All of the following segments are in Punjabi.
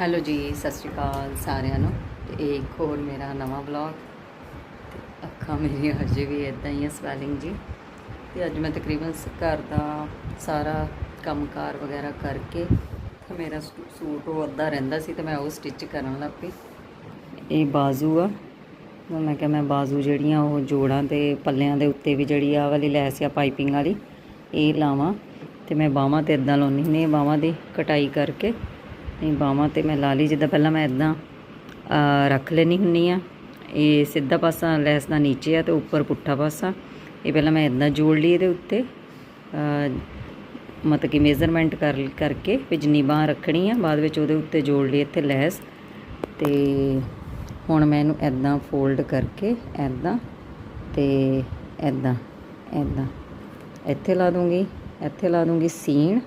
ਹੈਲੋ ਜੀ, ਸਤਿ ਸ਼੍ਰੀ ਅਕਾਲ ਸਾਰਿਆਂ ਨੂੰ। ਤੇ ਇਹ ਇੱਕ ਹੋਰ ਮੇਰਾ ਨਵਾਂ ਵਲੌਗ ਤੇ ਅੱਖਾਂ ਮੇਰੀਆਂ ਹਜੇ ਵੀ ਇਦਾਂ ਹੀ ਆ ਸਵੈਲਿੰਗ ਜੀ। ਤੇ ਅੱਜ ਮੈਂ ਤਕਰੀਬਨ ਘਰ ਦਾ ਸਾਰਾ ਕੰਮਕਾਰ ਵਗੈਰਾ ਕਰਕੇ ਤੇ ਮੇਰਾ ਸੂ- ਸੂਟ ਉਹ ਅੱਧਾ ਰਹਿੰਦਾ ਸੀ ਤੇ ਮੈਂ ਉਹ ਸਟਿਚ ਕਰਨ ਲੱਗ ਪਈ। ਇਹ ਬਾਜ਼ੂ ਆ। ਮੈਂ ਕਿਹਾ ਮੈਂ ਬਾਜ਼ੂ ਜਿਹੜੀਆਂ ਉਹ ਜੋੜਾਂ ਤੇ ਪੱਲਿਆਂ ਦੇ ਉੱਤੇ ਵੀ ਜਿਹੜੀ ਆ ਵਾਲੀ ਲੈਸ ਆ ਪਾਈਪਿੰਗ ਵਾਲੀ, ਇਹ ਲਾਵਾਂ। ਤੇ ਮੈਂ ਬਾਹਾਂ ਤੇ ਇਦਾਂ ਲਾਉਣੀ ਨੇ ਬਾਹਾਂ ਦੀ ਕਟਾਈ ਕਰਕੇ। ਇਹ ਬਾਹਾਂ ਤੇ ਮੈਂ ਲਾ ਲਈ ਜਿੱਦਾਂ ਪਹਿਲਾਂ ਮੈਂ ਇਦਾਂ ਰੱਖ ਲੈਣੀ ਹੁੰਨੀ ਆ ਇਹ ਸਿੱਧਾ ਪਾਸਾ ਲੈਸ ਦਾ ਨੀਚੇ ਆ ਤੇ ਉੱਪਰ ਪੁੱਠਾ ਪਾਸਾ। ਇਹ ਪਹਿਲਾਂ ਮੈਂ ਇਦਾਂ ਜੋੜ ਲਈ ਇਹਦੇ ਉੱਤੇ ਅਹ, ਮਤਲਬ ਕਿ ਮੇਜ਼ਰਮੈਂਟ ਕਰ ਕਰਕੇ ਵੀ ਜਿੰਨੀ ਬਾਂਹ ਰੱਖਣੀ ਆ ਬਾਅਦ ਵਿੱਚ ਉਹਦੇ ਉੱਤੇ ਜੋੜ ਲਈ ਇੱਥੇ ਲੈਸ। ਤੇ ਹੁਣ ਮੈਂ ਇਹਨੂੰ ਇਦਾਂ ਫੋਲਡ ਕਰਕੇ ਇਦਾਂ ਤੇ ਇਦਾਂ ਇਦਾਂ ਇੱਥੇ ਲਾ ਦੂੰਗੀ ਇੱਥੇ ਲਾ ਦੂੰਗੀ ਸੀਨ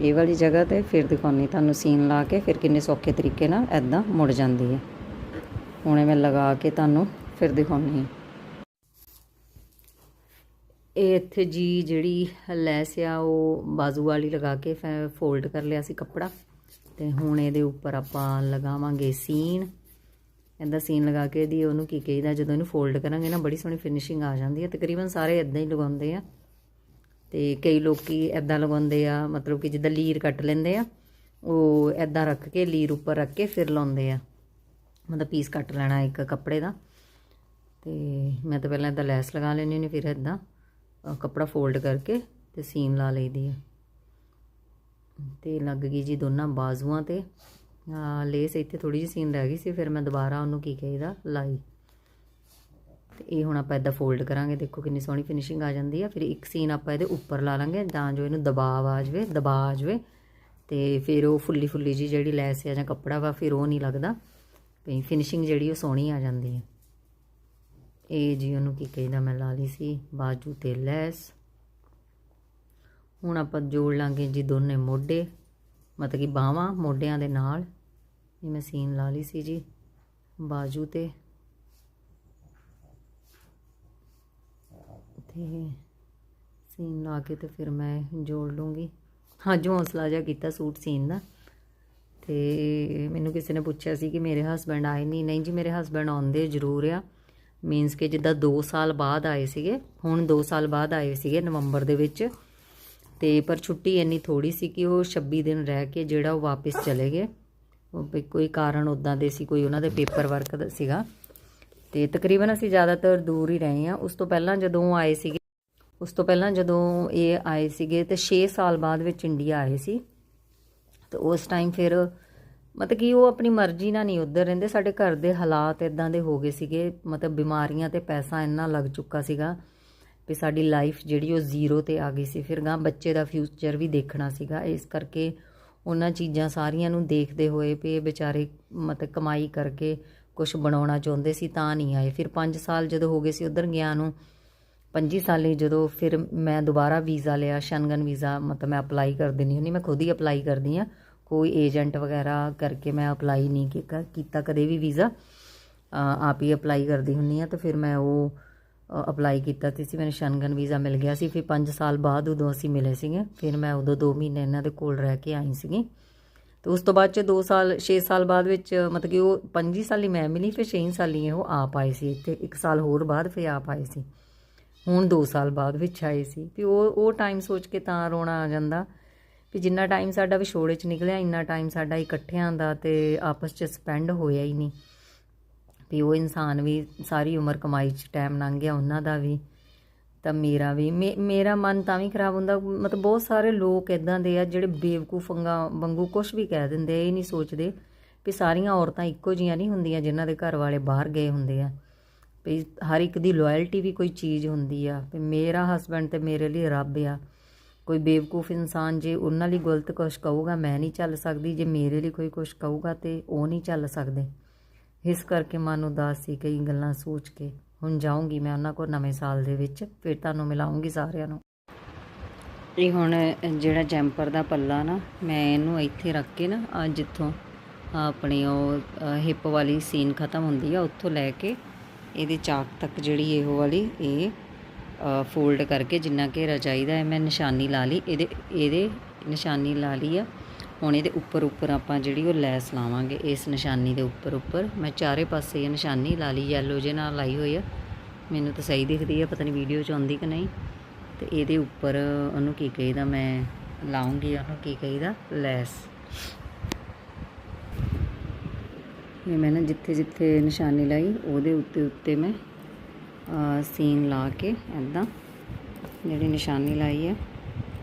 ਇਹ ਵਾਲੀ ਜਗ੍ਹਾ ਤੇ ਫਿਰ ਦਿਖਾਉਣੀ ਤੁਹਾਨੂੰ ਸੀਨ ਲਾ ਕੇ ਫਿਰ ਕਿੰਨੇ ਸੌਖੇ ਤਰੀਕੇ ਨਾਲ ਇਦਾਂ ਮੁੜ ਜਾਂਦੀ ਹੈ। ਹੁਣੇ ਮੈਂ ਲਗਾ ਕੇ ਤੁਹਾਨੂੰ ਫਿਰ ਦਿਖਾਉਣੀ ਹੈ। ਇਹ ਇੱਥੇ ਜੀ ਜਿਹੜੀ ਲੈਸ ਆ, ਉਹ ਬਾਜ਼ੂ ਵਾਲੀ ਲਗਾ ਕੇ ਫਿਰ ਫੋਲਡ ਕਰ ਲਿਆ ਸੀ ਕੱਪੜਾ। ਤੇ ਹੁਣ ਇਹਦੇ ਉੱਪਰ ਆਪਾਂ ਲਗਾਵਾਂਗੇ ਸੀਨ ਇਹਦਾ ਸੀਨ ਲਗਾ ਕੇ ਦੀ ਉਹਨੂੰ ਕੀ ਕਹੀਦਾ, ਜਦੋਂ ਇਹਨੂੰ ਫੋਲਡ ਕਰਾਂਗੇ ਨਾ, ਬੜੀ ਸੋਹਣੀ ਫਿਨਿਸ਼ਿੰਗ ਆ ਜਾਂਦੀ ਹੈ। ਤਕਰੀਬਨ ਸਾਰੇ ਇਦਾਂ ਹੀ ਲਗਾਉਂਦੇ ਆ। ਤੇ ਕਈ ਲੋਕੀ ਇਦਾਂ ਲਗਾਉਂਦੇ ਆ, ਮਤਲਬ ਕਿ ਜਿੱਦਾਂ ਲੀਰ ਕੱਟ ਲੈਂਦੇ ਆ, ਉਹ ਇਦਾਂ ਰੱਖ ਕੇ ਲੀਰ ਉੱਪਰ ਰੱਖ ਕੇ ਫਿਰ ਲਾਉਂਦੇ ਆ। ਮਤਲਬ ਪੀਸ ਕੱਟ ਲੈਣਾ ਇੱਕ ਕੱਪੜੇ ਦਾ। ਤੇ ਮੈਂ ਤਾਂ ਪਹਿਲਾਂ ਇਦਾਂ ਲੈਸ ਲਗਾ ਲੈਣੀ ਨੇ ਫਿਰ ਇਦਾਂ ਕੱਪੜਾ ਫੋਲਡ ਕਰਕੇ ਤੇ ਸੀਨ ਲਾ ਲਈਦੀ ਆ। ਤੇ ਲੱਗ ਗਈ ਜੀ ਦੋਨਾਂ ਬਾਜ਼ੂਆਂ ਤੇ। ਲੇਸ ਇੱਥੇ ਥੋੜੀ ਜਿਹੀ ਸੀਨ ਰਹਿ ਗਈ ਸੀ, ਫਿਰ ਮੈਂ ਦੁਬਾਰਾ ਉਹਨੂੰ ਕੀ ਕਹੀਦਾ, ਲਾਈ। ਇਹ ਹੁਣ ਆਪਾਂ ਇਦਾਂ ਫੋਲਡ ਕਰਾਂਗੇ, ਦੇਖੋ ਕਿੰਨੀ ਸੋਹਣੀ ਫਿਨਿਸ਼ਿੰਗ ਆ ਜਾਂਦੀ ਆ। ਫਿਰ ਇੱਕ ਸੀਨ ਆਪਾਂ ਇਹਦੇ ਉੱਪਰ ਲਾ ਲਾਂਗੇ, ਤਾਂ ਜੋ ਇਹਨੂੰ ਦਬਾਅ ਆ ਜਾਵੇ, ਦਬਾਅ ਆ ਜਾਵੇ। ਤੇ ਫਿਰ ਉਹ ਫੁੱਲੀ ਫੁੱਲੀ ਜੀ ਜਿਹੜੀ ਲੈਸ ਆ ਜਾਂ ਕੱਪੜਾ ਵਾ, ਫਿਰ ਉਹ ਨਹੀਂ ਲੱਗਦਾ। ਵੀ ਫਿਨਿਸ਼ਿੰਗ ਜਿਹੜੀ ਉਹ ਸੋਹਣੀ ਆ ਜਾਂਦੀ ਹੈ ਇਹ ਜੀ ਉਹਨੂੰ ਕੀ ਕਹਿੰਦਾ, ਮੈਂ ਲਾ ਲਈ ਸੀ ਬਾਜੂ ਤੇ ਲੈਸ। ਹੁਣ ਆਪਾਂ ਜੋੜ ਲਾਂਗੇ ਜੀ ਦੋਨੇ ਮੋਢੇ, ਮਤਲਬ ਕਿ ਬਾਹਾਂ ਮੋਢਿਆਂ ਦੇ ਨਾਲ। ਇਹ ਮੈਂ ਸੀਨ ਲਾ ਲਈ ਸੀ ਜੀ, ਬਾਜੂ ਤੇ ਤੇ ਸੀਨ ਲਾ ਕੇ ਤੇ ਫਿਰ ਮੈਂ ਜੋੜ ਲੂੰਗੀ ਹਾਂ, ਜੋ ਹੌਸਲਾ ਜਿਹਾ ਕੀਤਾ ਸੂਟ ਸੀਨ ਦਾ। ਤੇ ਮੈਨੂੰ ਕਿਸੇ ਨੇ ਪੁੱਛਿਆ ਸੀ ਕਿ ਮੇਰੇ ਹਸਬੰਡ ਆਏ ਨਹੀਂ ਨਹੀਂ ਜੀ, ਮੇਰੇ ਹਸਬੰਡ ਆਉਂਦੇ ਜ਼ਰੂਰ ਆ। ਮੀਨਸ ਕਿ ਜਿੱਦਾਂ 2 ਸਾਲ ਬਾਅਦ ਆਏ ਸੀਗੇ। ਹੁਣ 2 ਸਾਲ ਬਾਅਦ ਆਏ ਸੀਗੇ ਨਵੰਬਰ ਦੇ ਵਿੱਚ। ਤੇ ਪਰ ਛੁੱਟੀ ਇੰਨੀ ਥੋੜੀ ਸੀ ਕਿ ਉਹ 26 ਦਿਨ ਰਹਿ ਕੇ ਜਿਹੜਾ ਉਹ ਵਾਪਸ ਚਲੇ ਗਏ। ਕੋਈ ਕਾਰਨ ਉਦਾਂ ਦੇ ਸੀ, ਕੋਈ ਉਹਨਾਂ ਦੇ ਪੇਪਰ ਵਰਕ ਦਾ ਸੀਗਾ। ਤੇ ਤਕਰੀਬਨ ਅਸੀਂ ਜ਼ਿਆਦਾਤਰ ਦੂਰ ਹੀ ਰਹੇ ਹਾਂ। ਉਸ ਤੋਂ ਪਹਿਲਾਂ ਜਦੋਂ ਉਹ ਆਏ ਸੀਗੇ, ਉਸ ਤੋਂ ਪਹਿਲਾਂ ਜਦੋਂ ਇਹ ਆਏ ਸੀਗੇ ਤੇ 6 ਸਾਲ ਬਾਅਦ ਵਿੱਚ ਇੰਡੀਆ ਆਏ ਸੀ। ਤੇ ਉਸ ਟਾਈਮ ਫਿਰ ਮਤਲਬ ਕਿ ਉਹ ਆਪਣੀ ਮਰਜ਼ੀ ਨਾਲ ਨਹੀਂ ਉੱਧਰ ਰਹਿੰਦੇ। ਸਾਡੇ ਘਰ ਦੇ ਹਾਲਾਤ ਇਦਾਂ ਦੇ ਹੋ ਗਏ ਸੀਗੇ। ਮਤਲਬ ਬਿਮਾਰੀਆਂ ਤੇ ਪੈਸਾ ਇੰਨਾ ਲੱਗ ਚੁੱਕਾ ਸੀਗਾ ਵੀ ਸਾਡੀ ਲਾਈਫ ਜਿਹੜੀ ਉਹ ਜ਼ੀਰੋ ਤੇ ਆ ਗਈ ਸੀ। ਫਿਰ ਗਾਂ ਬੱਚੇ ਦਾ ਫਿਊਚਰ ਵੀ ਦੇਖਣਾ ਸੀਗਾ। ਇਸ ਕਰਕੇ ਉਹਨਾਂ ਚੀਜ਼ਾਂ ਸਾਰੀਆਂ ਨੂੰ ਦੇਖਦੇ ਹੋਏ ਵੀ ਇਹ ਵਿਚਾਰੇ ਮਤਲਬ ਕਮਾਈ ਕਰਕੇ ਕੁਝ ਬਣਾਉਣਾ ਚਾਹੁੰਦੇ ਸੀ ਤਾਂ ਨਹੀਂ ਆਏ। ਫਿਰ 5 ਸਾਲ ਜਦੋਂ ਹੋ ਗਏ ਸੀ ਉਧਰ ਗਿਆ ਨੂੰ 25 ਸਾਲੀ ਜਦੋਂ ਫਿਰ ਮੈਂ ਦੁਬਾਰਾ ਵੀਜ਼ਾ ਲਿਆ, ਸ਼ਨਗਨ ਵੀਜ਼ਾ, ਮਤਲਬ ਮੈਂ ਅਪਲਾਈ ਕਰ ਦਿੰਦੀ ਹੁੰਦੀ, ਮੈਂ ਖੁਦ ਹੀ ਅਪਲਾਈ ਕਰਦੀ ਆ ਕੋਈ ਏਜੰਟ ਵਗੈਰਾ ਕਰਕੇ ਮੈਂ ਅਪਲਾਈ ਨਹੀਂ ਕੀਤਾ ਕੀਤਾ ਕਦੇ ਵੀ ਵੀਜ਼ਾ। ਆਪ ਹੀ ਅਪਲਾਈ ਕਰਦੀ ਹੁੰਨੀ ਆ ਤਾਂ ਫਿਰ ਮੈਂ ਉਹ ਅਪਲਾਈ ਕੀਤਾ ਤੇ ਸੀ, ਮੈਨੂੰ ਸ਼ਨਗਨ ਵੀਜ਼ਾ ਮਿਲ ਗਿਆ ਸੀ। ਫਿਰ 5 ਸਾਲ ਬਾਅਦ ਉਦੋਂ ਅਸੀਂ ਮਿਲੇ ਸੀਗੇ। ਫਿਰ ਮੈਂ ਉਦੋਂ 2 ਮਹੀਨੇ ਇਹਨਾਂ ਦੇ ਕੋਲ ਰਹਿ ਕੇ ਆਈ ਸੀਗੀ। ਤੇ ਉਸ ਤੋਂ ਬਾਅਦ ਚ 2 ਸਾਲ 6 ਸਾਲ ਬਾਅਦ ਵਿੱਚ, ਮਤਲਬ ਕਿ ਉਹ 5 ਸਾਲੀ ਮੈਂ ਮਿਲੀ ਫਿਰ 6 ਸਾਲੀ ਉਹ ਆਪ ਆਏ ਸੀ ਇੱਥੇ। 1 ਸਾਲ ਹੋਰ ਬਾਅਦ ਫਿਰ ਆਪ ਆਏ ਸੀ। ਹੁਣ 2 ਸਾਲ ਬਾਅਦ ਵਿੱਚ ਆਏ ਸੀ। ਵੀ ਉਹ ਉਹ ਟਾਈਮ ਸੋਚ ਕੇ ਤਾਂ ਰੋਣਾ ਆ ਜਾਂਦਾ। ਵੀ ਜਿੰਨਾ ਟਾਈਮ ਸਾਡਾ ਵਿਛੋੜੇ 'ਚ ਨਿਕਲਿਆ, ਇੰਨਾ ਟਾਈਮ ਸਾਡਾ ਇਕੱਠਿਆਂ ਦਾ ਤੇ ਆਪਸ 'ਚ ਸਪੈਂਡ ਹੋਇਆ ਹੀ ਨਹੀਂ। ਵੀ ਉਹ ਇਨਸਾਨ ਵੀ ਸਾਰੀ ਉਮਰ ਕਮਾਈ 'ਚ ਟਾਈਮ ਲੰਘ ਗਿਆ, ਉਹਨਾਂ ਦਾ ਵੀ। ਤਾਂ ਮੇਰਾ ਵੀ। ਮੇ- ਮੇਰਾ ਮਨ ਤਾਂ ਵੀ ਖਰਾਬ ਹੁੰਦਾ। ਮਤਲਬ ਬਹੁਤ ਸਾਰੇ ਲੋਕ ਇਦਾਂ ਦੇ ਆ ਜਿਹੜੇ ਬੇਵਕੂਫੰਗਾ ਵਾਂਗੂ ਕੁਝ ਵੀ ਕਹਿ ਦਿੰਦੇ ਇਹ ਨਹੀਂ ਸੋਚਦੇ ਵੀ ਸਾਰੀਆਂ ਔਰਤਾਂ ਇੱਕੋ ਜੀਆਂ ਨਹੀਂ ਹੁੰਦੀਆਂ ਜਿਨ੍ਹਾਂ ਦੇ ਘਰ ਵਾਲੇ ਬਾਹਰ ਗਏ ਹੁੰਦੇ ਆ। ਵੀ ਹਰ ਇੱਕ ਦੀ ਲਾਇਲਟੀ ਵੀ ਕੋਈ ਚੀਜ਼ ਹੁੰਦੀ ਆ। ਵੀ ਮੇਰਾ ਹਸਬੰਡ ਤੇ ਮੇਰੇ ਲਈ ਰੱਬ ਆ। ਕੋਈ ਬੇਵਕੂਫ ਇਨਸਾਨ ਜੇ ਉਹਨਾਂ ਲਈ ਗਲਤ ਕੁਛ ਕਹੂਗਾ, ਮੈਂ ਨਹੀਂ ਚੱਲ ਸਕਦੀ। ਜੇ ਮੇਰੇ ਲਈ ਕੋਈ ਕੁਛ ਕਹੂਗਾ ਤੇ ਉਹ ਨਹੀਂ ਚੱਲ ਸਕਦੇ। ਇਸ ਕਰਕੇ ਮਨ ਉਦਾਸ ਸੀ ਕਈ ਗੱਲਾਂ ਸੋਚ ਕੇ। ਹੁਣ ਜਾਊਂਗੀ ਮੈਂ ਉਹਨਾਂ ਕੋਲ ਨਵੇਂ ਸਾਲ ਦੇ ਵਿੱਚ, ਫਿਰ ਤੁਹਾਨੂੰ ਮਿਲਾਉਂਗੀ ਸਾਰਿਆਂ ਨੂੰ। ਇਹ ਹੁਣ ਜਿਹੜਾ ਜੈਂਪਰ ਦਾ ਪੱਲਾ ਨਾ, ਮੈਂ ਇਹਨੂੰ ਇੱਥੇ ਰੱਖ ਕੇ ਨਾ ਆ ਜਿੱਥੋਂ ਆਪਣੀ ਉਹ ਹਿੱਪ ਵਾਲੀ ਸੀਨ ਖਤਮ ਹੁੰਦੀ ਆ, ਉੱਥੋਂ ਲੈ ਕੇ ਇਹਦੇ ਚਾਕ ਤੱਕ ਜਿਹੜੀ ਇਹੋ ਵਾਲੀ ਇਹ ਫੋਲਡ ਕਰਕੇ ਜਿੰਨਾ ਘੇਰਾ ਚਾਹੀਦਾ ਹੈ, ਮੈਂ ਨਿਸ਼ਾਨੀ ਲਾ ਲਈ। ਇਹਦੇ ਇਹਦੇ ਨਿਸ਼ਾਨੀ ਲਾ ਲਈ ਆ। ਹੁਣ ਇਹਦੇ ਉੱਪਰ ਉੱਪਰ ਆਪਾਂ ਜਿਹੜੀ ਉਹ ਲੈਸ ਲਾਵਾਂਗੇ, ਇਸ ਨਿਸ਼ਾਨੀ ਦੇ ਉੱਪਰ ਉੱਪਰ। ਮੈਂ ਚਾਰੇ ਪਾਸੇ ਇਹ ਨਿਸ਼ਾਨੀ ਲਾ ਲਈ ਯੈਲੋ ਜੇ ਨਾਲ ਲਾਈ ਹੋਈ ਆ। ਮੈਨੂੰ ਤਾਂ ਸਹੀ ਦਿਖਦੀ ਆ, ਪਤਾ ਨਹੀਂ ਵੀਡੀਓ 'ਚ ਆਉਂਦੀ ਕਿ ਨਹੀਂ। ਤੇ ਇਹਦੇ ਉੱਪਰ ਉਹਨੂੰ ਕੀ ਕਹੀਦਾ, ਮੈਂ ਲਾਉਂਗੀ ਉਹਨੂੰ ਕੀ ਕਹੀਦਾ, ਲੈਸ। ਇਹ ਮੈਂ ਨਾ ਜਿੱਥੇ ਜਿੱਥੇ ਨਿਸ਼ਾਨੀ ਲਾਈ, ਉਹਦੇ ਉੱਤੇ ਉੱਤੇ ਮੈਂ ਸੀਨ ਲਾ ਕੇ ਐਦਾਂ ਜਿਹੜੀ ਨਿਸ਼ਾਨੀ ਲਾਈ ਹੈ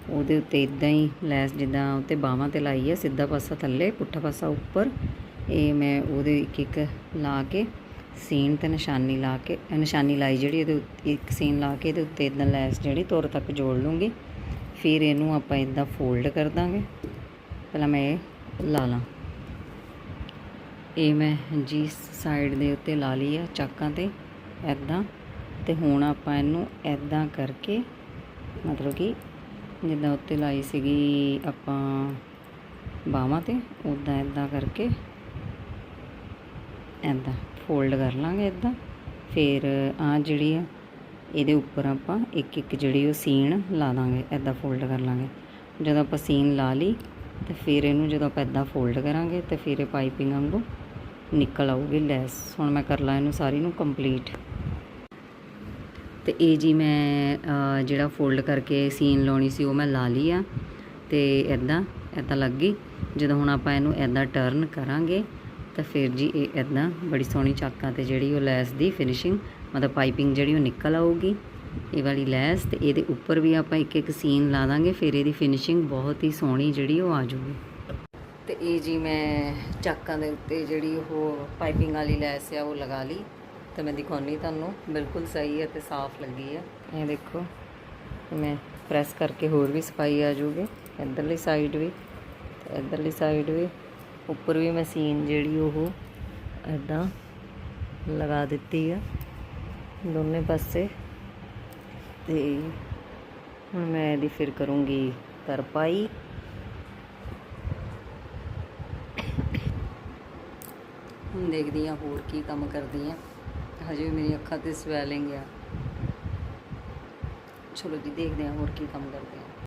ਉਹਦੇ ਉੱਤੇ ਇਦਾਂ ਹੀ ਲੈਸ ਜਿੱਦਾਂ ਉੱਤੇ ਬਾਹਾਂ ਤੇ ਲਾਈ ਹੈ ਸਿੱਧਾ ਪਾਸਾ ਥੱਲੇ, ਪੁੱਠਾ ਪਾਸਾ ਉੱਪਰ। ਇਹ ਮੈਂ ਉਹਦੇ ਇੱਕ ਇੱਕ ਲਾ ਕੇ ਸੀਨ ਤੇ ਨਿਸ਼ਾਨੀ ਲਾ ਕੇ, ਨਿਸ਼ਾਨੀ ਲਾਈ ਜਿਹੜੀ ਇਹਦੇ ਉੱਤੇ, ਇੱਕ ਸੀਨ ਲਾ ਕੇ ਇਹਦੇ ਉੱਤੇ ਇਦਾਂ ਲੈਸ ਜਿਹੜੀ ਤੁਰ ਤੱਕ ਜੋੜ ਲੂੰਗੀ। ਫਿਰ ਇਹਨੂੰ ਆਪਾਂ ਇਦਾਂ ਫੋਲਡ ਕਰ ਦਾਂਗੇ। ਪਹਿਲਾਂ ਮੈਂ ਇਹ ਲਾ ਲਾਂ। ਇਹ ਮੈਂ ਜੀ ਸਾਈਡ ਦੇ ਉੱਤੇ ਲਾ ਲਈ ਆ, ਚਾਕਾਂ ਤੇ ਐਦਾਂ ਤੇ ਹੁਣ ਆਪਾਂ ਇਹਨੂੰ ਐਦਾਂ ਕਰਕੇ, ਮਤਲਬ ਕਿ ਜਿੱਦਾਂ ਉੱਤੇ ਲਾਈ ਸੀਗੀ ਆਪਾਂ ਬਾਹਾਂ ਤੇ ਉਦਾਂ ਐਦਾਂ ਕਰਕੇ ਐਦਾਂ ਫੋਲਡ ਕਰ ਲਾਂਗੇ ਐਦਾਂ ਫਿਰ ਆ ਜਿਹੜੀ ਆ, ਇਹਦੇ ਉੱਪਰ ਆਪਾਂ ਇੱਕ ਇੱਕ ਜਿਹੜੀ ਉਹ ਸੀਨ ਲਾ ਦਾਂਗੇ ਐਦਾਂ ਫੋਲਡ ਕਰ ਲਾਂਗੇ। ਜਦੋਂ ਆਪਾਂ ਸੀਨ ਲਾ ਲਈ, ਤੇ ਫਿਰ ਇਹਨੂੰ ਜਦੋਂ ਆਪਾਂ ਐਦਾਂ ਫੋਲਡ ਕਰਾਂਗੇ, ਤੇ ਫਿਰ ਇਹ ਪਾਈਪਿੰਗ ਵਾਂਗੂ ਨਿਕਲ ਆਊਗੀ ਲੈਸ। ਹੁਣ ਮੈਂ ਕਰ ਲਾਂ ਇਹਨੂੰ ਸਾਰੀ ਨੂੰ ਕੰਪਲੀਟ ਤੇ ਇਹ ਜੀ ਮੈਂ ਜਿਹੜਾ ਫੋਲਡ ਕਰਕੇ ਸੀਨ ਲਾਉਣੀ ਸੀ ਉਹ ਮੈਂ ਲਾ ਲਈ ਆ ਤੇ ਐਦਾਂ ਐਦਾਂ ਲੱਗ ਗਈ। ਜਦੋਂ ਹੁਣ ਆਪਾਂ ਇਹਨੂੰ ਐਦਾਂ ਟਰਨ ਕਰਾਂਗੇ, ਤਾਂ ਫਿਰ ਜੀ ਇਹ ਐਦਾਂ ਬੜੀ ਸੋਹਣੀ ਚਾਕਾਂ ਤੇ ਜਿਹੜੀ ਉਹ ਲੈਸ ਦੀ ਫਿਨਿਸ਼ਿੰਗ ਮਤਲਬ ਪਾਈਪਿੰਗ ਜਿਹੜੀ ਉਹ ਨਿਕਲ ਆਊਗੀ, ਇਹ ਵਾਲੀ ਲੈਸ ਤੇ ਇਹਦੇ ਉੱਪਰ ਵੀ ਆਪਾਂ ਇੱਕ ਇੱਕ ਸੀਨ ਲਾ ਦਾਂਗੇ, ਫਿਰ ਇਹਦੀ ਫਿਨਿਸ਼ਿੰਗ ਬਹੁਤ ਹੀ ਸੋਹਣੀ ਜਿਹੜੀ ਉਹ ਆ ਜਾਊਗੀ। ਤੇ ਇਹ ਜੀ ਮੈਂ ਚਾਕਾਂ ਦੇ ਉੱਤੇ ਜਿਹੜੀ ਉਹ ਪਾਈਪਿੰਗ ਵਾਲੀ ਲੈਸ ਆ, ਉਹ ਲਗਾ ਲਈ। ਤੇ ਮੈਂ ਦਿਖਾਉਣੀ ਤੁਹਾਨੂੰ। ਬਿਲਕੁਲ ਸਹੀ ਹੈ ਤੇ ਸਾਫ਼ ਲੱਗੀ ਹੈ। ਇਹ ਦੇਖੋ, ਮੈਂ ਪ੍ਰੈਸ ਕਰਕੇ ਹੋਰ ਵੀ ਸਫ਼ਾਈ ਆ ਜੂਗੀ ਇੱਧਰਲੀ ਸਾਈਡ ਵੀ, ਤੇ ਇੱਧਰਲੀ ਸਾਈਡ ਵੀ। ਉੱਪਰ ਵੀ ਮਸ਼ੀਨ ਜਿਹੜੀ ਉਹ ਐਦਾਂ ਲਗਾ ਦਿੱਤੀ ਆ ਦੋਨੇ ਪਾਸੇ। ਤੇ ਹੁਣ ਮੈਂ ਇਹਦੀ ਫਿਰ ਕਰੂੰਗੀ ਤਰਪਾਈ। ਹੁਣ ਦੇਖਦੀ ਆ ਹੋਰ ਕੀ ਕੰਮ ਕਰਦੀ ਆ ਹਜੇ ਵੀ ਮੇਰੀ ਅੱਖਾਂ ਤੇ ਸਵੈਲਿੰਗ ਆ। ਚਲੋ ਜੀ, ਦੇਖਦੇ ਹਾਂ ਹੋਰ ਕੀ ਕੰਮ ਕਰਦੇ।